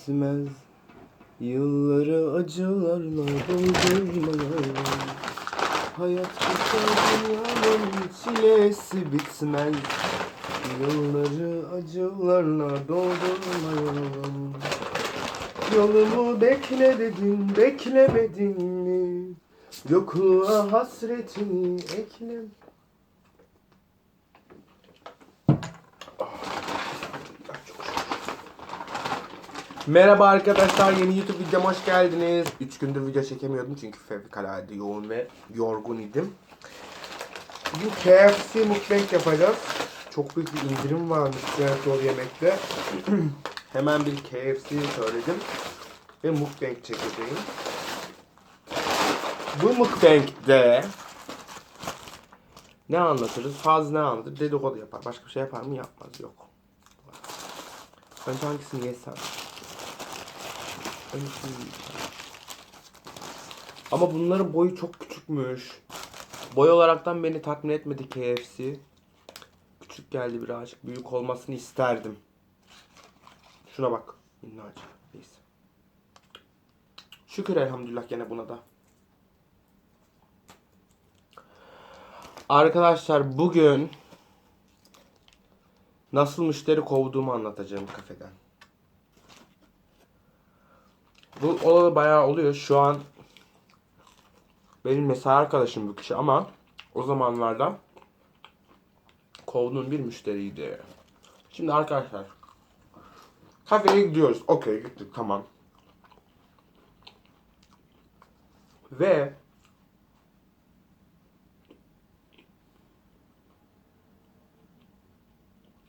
bitmez Yılları acılarla doldurmayalım Hayat kısa dünyanın çilesi bitmez Yılları acılarla doldurmayalım Yolumu bekle dedin, beklemedin mi? Yokluğa hasretini ekle. Merhaba arkadaşlar, yeni YouTube videoma hoş geldiniz. 3 gündür video çekemiyordum çünkü fevkalade yoğun ve yorgun idim. Bugün KFC mukbang yapacağız. Çok büyük bir indirim varmış Trendyol yemekte. Hemen bir KFC söyledim ve mukbang çekeceğim. Bu mukbang'de ne anlatırız? Faz ne anlatır? Dedikodu yapar. Başka bir şey yapar mı? Yapmaz. Yok. Önce hangisini yesem? Ama bunların boyu çok küçükmüş. Boy olaraktan beni tatmin etmedi KFC. Küçük geldi birazcık. Büyük olmasını isterdim. Şuna bak. Minnacık. Neyse. Şükür elhamdülillah gene buna da. Arkadaşlar bugün nasıl müşteri kovduğumu anlatacağım kafeden. Bu olalı bayağı oluyor. Şu an benim mesai arkadaşım bu kişi ama o zamanlarda kovduğum bir müşteriydi. Şimdi arkadaşlar kafeye gidiyoruz. Okey gittik tamam. Ve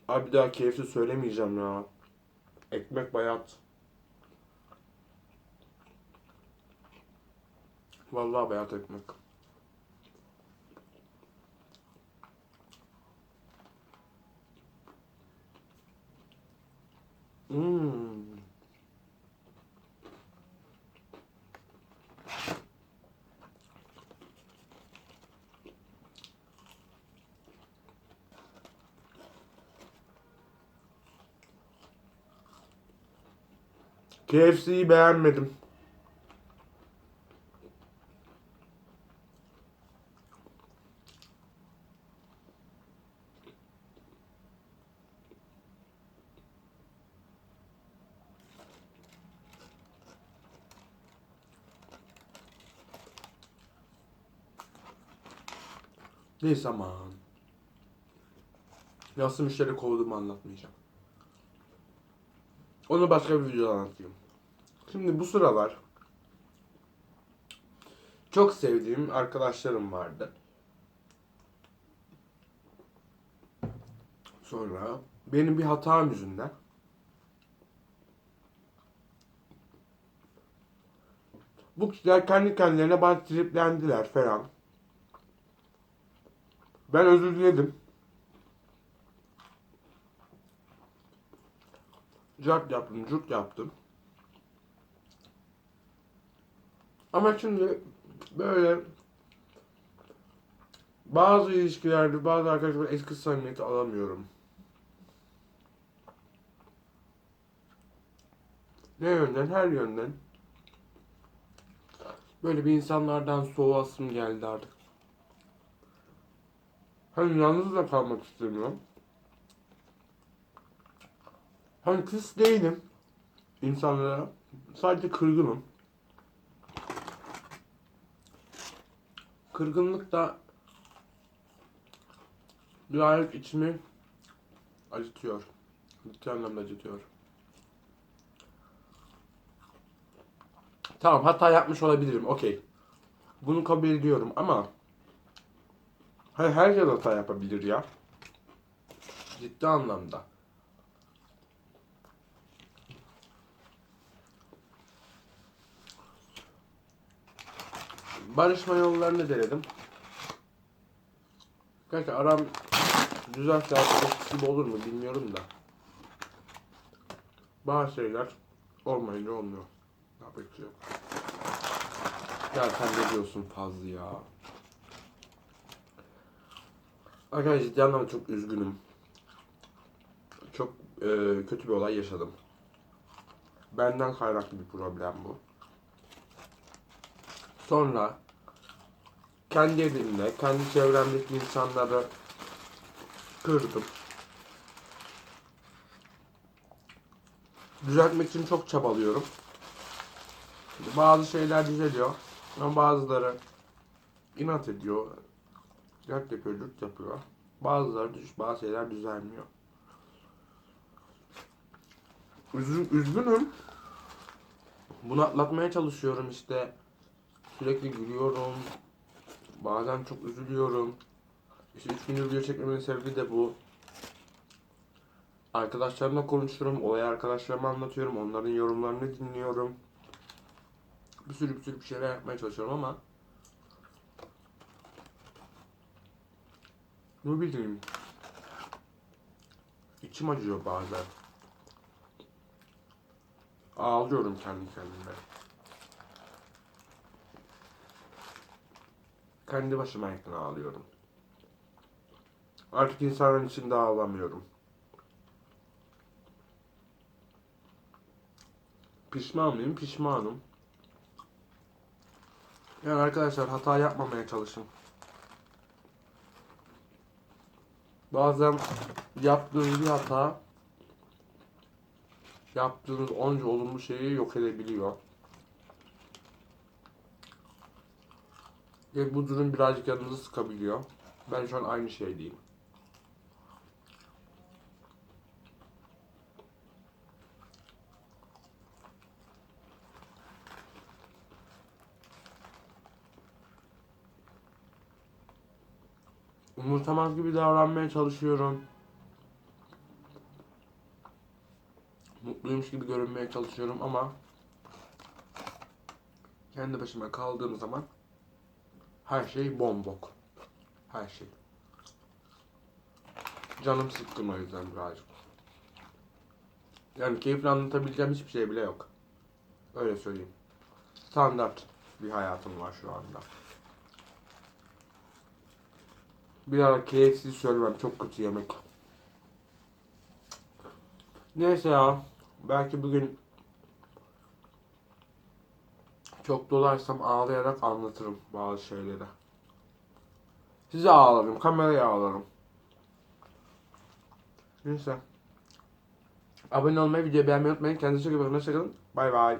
Abi bir daha keyifli söylemeyeceğim ya. Ekmek bayat. Vallahi bayat ekmek. Hmm. KFC'yi beğenmedim. Neyse aman. Nasıl müşteri kovduğumu anlatmayacağım. Onu başka bir videoda anlatayım. Şimdi bu sıralar çok sevdiğim arkadaşlarım vardı. Sonra benim bir hatam yüzünden bu kişiler kendi kendilerine bana triplendiler falan. Ben özür diledim. Cart yaptım, curt yaptım. Ama şimdi böyle bazı ilişkilerde bazı arkadaşlar eski samimiyeti alamıyorum. Ne yönden? Her yönden. Böyle bir insanlardan soğuasım geldi artık. Hani yalnız da kalmak istemiyorum. Hani kız değilim insanlara. Sadece kırgınım. Kırgınlık da birazcık içimi acıtıyor. Ciddi anlamda acıtıyor. Tamam hata yapmış olabilirim. Okey. Bunu kabul ediyorum ama Hayır, herkes hata yapabilir ya. Ciddi anlamda. Barışma yollarını denedim. Gerçi aram düzelse arkadaş gibi olur mu bilmiyorum da. Bazı şeyler olmayınca olmuyor. Ne yapacak şey. Ya sen ne diyorsun fazla ya. Arkadaşlar ciddi anlamda çok üzgünüm. Çok e, kötü bir olay yaşadım. Benden kaynaklı bir problem bu. Sonra kendi evimde, kendi çevremdeki insanları kırdım. Düzeltmek için çok çabalıyorum. Bazı şeyler düzeliyor ama bazıları inat ediyor. Dert yapıyor, cürt yapıyor. Bazıları düş, bazı şeyler düzelmiyor. Üzgün, üzgünüm. Bunu atlatmaya çalışıyorum işte. Sürekli gülüyorum. Bazen çok üzülüyorum. İşte 3 gündür video çekmemin sebebi de bu. Arkadaşlarımla konuşuyorum. Olayı arkadaşlarıma anlatıyorum. Onların yorumlarını dinliyorum. Bir sürü bir sürü bir şeyler yapmaya çalışıyorum ama ne bileyim içim acıyor bazen. Ağlıyorum kendi kendime. Kendi başıma yakın ağlıyorum. Artık insanların içinde ağlamıyorum. Pişman mıyım? Pişmanım. Yani arkadaşlar hata yapmamaya çalışın. Bazen yaptığınız bir hata yaptığınız onca olumlu şeyi yok edebiliyor. Ve bu durum birazcık canınızı sıkabiliyor. Ben şu an aynı şeydeyim. Umursamaz gibi davranmaya çalışıyorum. Mutluymuş gibi görünmeye çalışıyorum ama kendi başıma kaldığım zaman her şey bombok. Her şey. Canım sıkkın o yüzden birazcık. Yani keyifle anlatabileceğim hiçbir şey bile yok. Öyle söyleyeyim. Standart bir hayatım var şu anda. Bir ara KFC söylemem çok kötü yemek. Neyse ya. Belki bugün çok dolarsam ağlayarak anlatırım bazı şeyleri. Size ağlarım, kameraya ağlarım. Neyse. Abone olmayı, videoyu beğenmeyi unutmayın. Kendinize iyi bakın. Hoşçakalın. Bay bay.